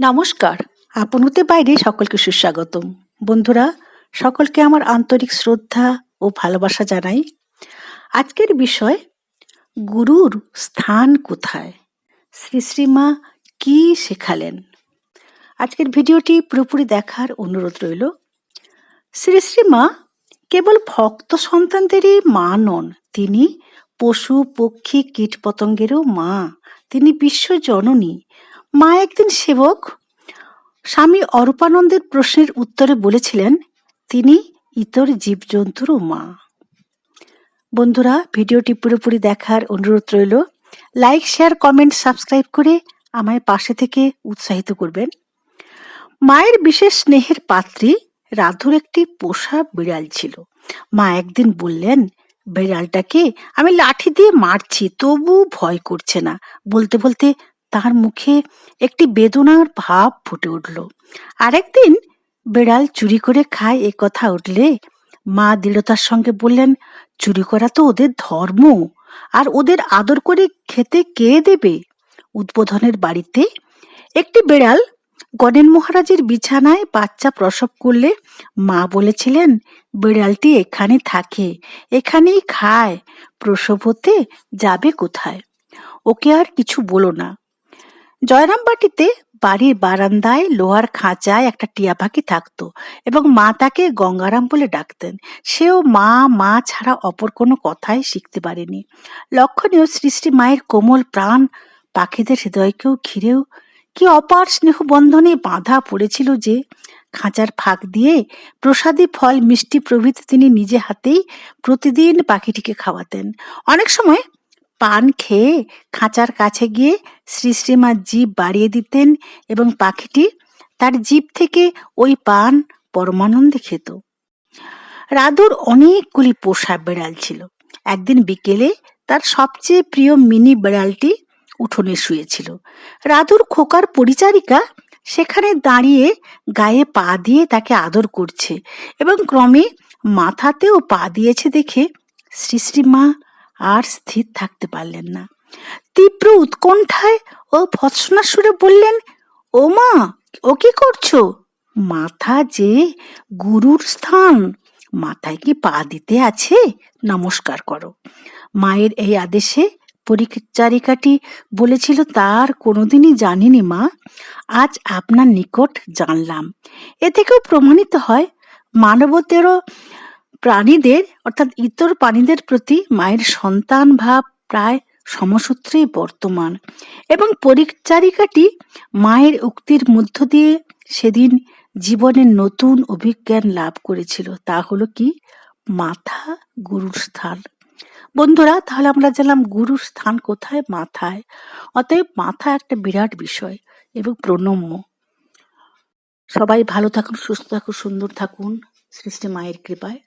নমস্কার। আপন হতে বাইরে সকলকে সুস্বাগতম। বন্ধুরা, সকলকে আমার আন্তরিক শ্রদ্ধা ও ভালোবাসা জানাই। আজকের বিষয়, গুরুর স্থান কোথায়? শ্রী শ্রীমা কি শেখালেন? আজকের ভিডিওটি পুরোপুরি দেখার অনুরোধ রইল। শ্রী শ্রীমা কেবল ভক্ত সন্তানদেরই মা নন, তিনি পশু, পক্ষী, কীটপতঙ্গেরও মা। তিনি বিশ্ব জননী। মা একদিন সেবক। স্বামী অরূপানন্দের প্রশ্নের উত্তরে বলেছিলেন, তিনি ইতর জীবজন্তুরও মা। বন্ধুরা, ভিডিওটি পুরোপুরি দেখার অনুরোধ রইল। লাইক, শেয়ার, কমেন্ট, সাবস্ক্রাইব করে আমায় পাশে থেকে উৎসাহিত করবেন। মায়ের বিশেষ স্নেহের পাত্রী রাধুর একটি পোষা বিড়াল ছিল। মা একদিন বললেন, বিড়ালটাকে আমি লাঠি দিয়ে মারছি, তবু ভয় করছে না। বলতে বলতে তার মুখে একটি বেদনার ভাব ফুটে উঠল। আরেকদিন বিড়াল চুরি করে খায় এ কথা উঠলে মা দৃঢ়তার সঙ্গে বললেন, চুরি করা তো ওদের ধর্ম। আর ওদের আদর করে খেতে কে দেবে? উদ্বোধনের বাড়িতে একটি বিড়াল গণেন মহারাজের বিছানায় বাচ্চা প্রসব করলে মা বলেছিলেন, বিড়ালটি এখানে থাকে, এখানেই খায়, প্রসব হতে যাবে কোথায়? ওকে আর কিছু বলো না। জয়রামবাটিতে বাড়ির বারান্দায় লোহার খাঁচায় একটা টিয়া পাখি থাকতো এবং মা তাকে গঙ্গারাম বলে ডাকতেন। সেও মা মা ছাড়া অপর কোনো কথাই শিখতে পারেনি। লক্ষণীয় সৃষ্টি মায়ের কোমল প্রাণ পাখিদের হৃদয়কেও ঘিরেও কি অপার স্নেহ বন্ধনে বাঁধা পড়েছিল যে খাঁচার ফাঁক দিয়ে প্রসাদী ফল মিষ্টি প্রভৃতি তিনি নিজে হাতেই প্রতিদিন পাখিটিকে খাওয়াতেন। অনেক সময় পান খেয়ে খাঁচার কাছে গিয়ে শ্রী শ্রীমা জিভ বাড়িয়ে দিতেন এবং পাখিটি তার জিভ থেকে ওই পান পরমানন্দে খেত। রাধুর অনেকগুলি পোষা বিড়াল ছিল। একদিন বিকেলে তার সবচেয়ে প্রিয় মিনি বিড়ালটি উঠোনে শুয়েছিল। রাধুর খোকার পরিচারিকা সেখানে দাঁড়িয়ে গায়ে পা দিয়ে তাকে আদর করছে এবং ক্রমে মাথাতেও পা দিয়েছে দেখে শ্রী শ্রীমা আর স্থির থাকতে পারলেন না। তীব্র উৎকণ্ঠায় ও ভৎসনা সুরে বললেন, ও মা, ও কি করছ? মাথা যে গুরুর স্থান, মাথায় কি পা দিতে আছে? নমস্কার করো। মায়ের এই আদেশে পরিচারিকাটি বলেছিল, তার কোনোদিনই জানিনি মা, আজ আপনার নিকট জানলাম। এ থেকেও প্রমাণিত হয় মানবতেরও প্রাণীদের, অর্থাৎ ইতর প্রাণীদের প্রতি মায়ের সন্তান ভাব প্রায় সমসূত্রেই বর্তমান এবং পরিচারিকাটি মায়ের উক্তির মধ্য দিয়ে সেদিন জীবনের নতুন অভিজ্ঞান লাভ করেছিল। তা হলো কি? মাথা গুরুর স্থান। বন্ধুরা, তাহলে আমরা জানলাম গুরুর স্থান কোথায়? মাথায়। অতএব মাথা একটা বিরাট বিষয় এবং প্রণম্য। সবাই ভালো থাকুন, সুস্থ থাকুন, সুন্দর থাকুন। সৃষ্টি মায়ের কৃপায়।